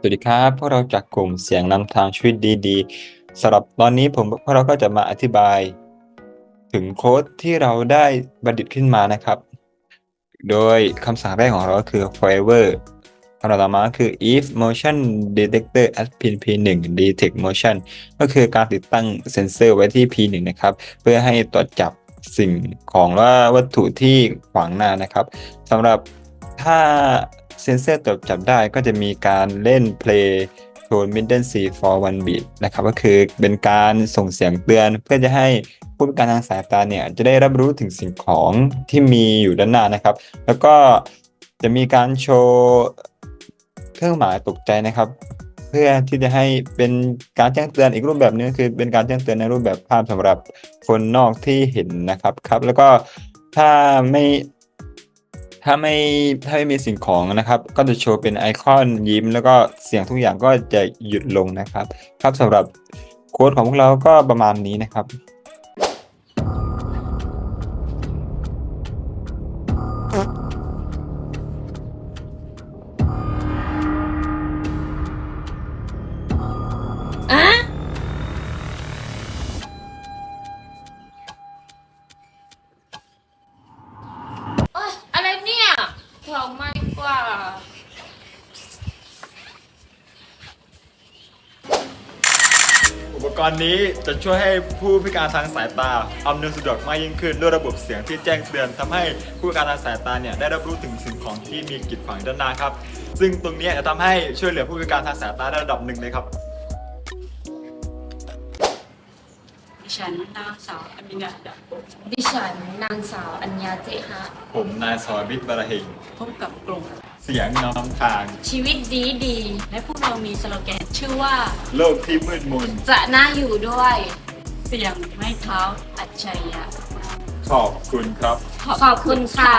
สวัสดีครับพวกเราจากกลุ่มเสียงนำทางชีวิตดีๆสำหรับตอนนี้ผมพวกเราก็จะมาอธิบาย ถึงโค้ดที่เราได้บัณฑิตขึ้นมานะครับ โดยคำสั่งแรกของเราก็คือ forever คำต่อมาคือ if motion detector at pin p1 detect motion ก็คือการติดตั้งเซ็นเซอร์ไว้ที่ p1 นะครับ เพื่อให้ตรวจจับสิ่งของและวัตถุที่ขวางหน้านะครับสำหรับถ้า เซ็นเซอร์ตรวจจับได้ก็จะมีการเล่น play tone middle C for one beat นะครับก็คือเป็นการส่งเสียงเตือนเพื่อจะให้ผู้พิการทางสายตาเนี่ยจะได้รับรู้ถึงสิ่งของที่มีอยู่ด้านหน้านะครับ แล้วก็จะมีการโชว์เครื่องหมายตกใจนะครับ เพื่อที่จะให้เป็นการแจ้งเตือนอีกรูปแบบนึงคือเป็นการแจ้งเตือนในรูปแบบภาพสำหรับคนนอกที่เห็นนะครับครับ แล้วก็ถ้าไม่ ถ้าไม่ถ้าไม่มีสิ่งของนะครับ ก็จะโชว์เป็นไอคอนยิ้ม แล้วก็เสียงทุกอย่างก็จะหยุดลงนะครับ ครับสำหรับโค้ดของพวกเราก็ประมาณนี้นะครับ เผาไม้กว่า อุปกรณ์นี้จะช่วยให้ผู้พิการทางสายตาอำนวยสะดวกมากยิ่งขึ้นด้วยระบบเสียงที่แจ้งเตือนทำให้ผู้พิการทางสายตาเนี่ยได้รับรู้ถึงสิ่งของที่มีกีดขวางด้านหน้าครับ ซึ่งตรงเนี้ยจะทำให้ช่วยเหลือผู้พิการทางสายตาได้ระดับหนึ่งเลยครับ ดิฉันนางสาวอมินาดาบดิฉันนางสาวอัญญาเจฮะ ผมนายสอยบิทบาราเฮงพบกับกลุ่มเสียงนำทาง ชีวิตดีดี และพวกเรามีสโลแกนชื่อว่า โลกที่มืดมน จะน่าอยู่ด้วย เสียงไม้เท้าอัจฉริยะขอบคุณครับ ขอบคุณค่ะ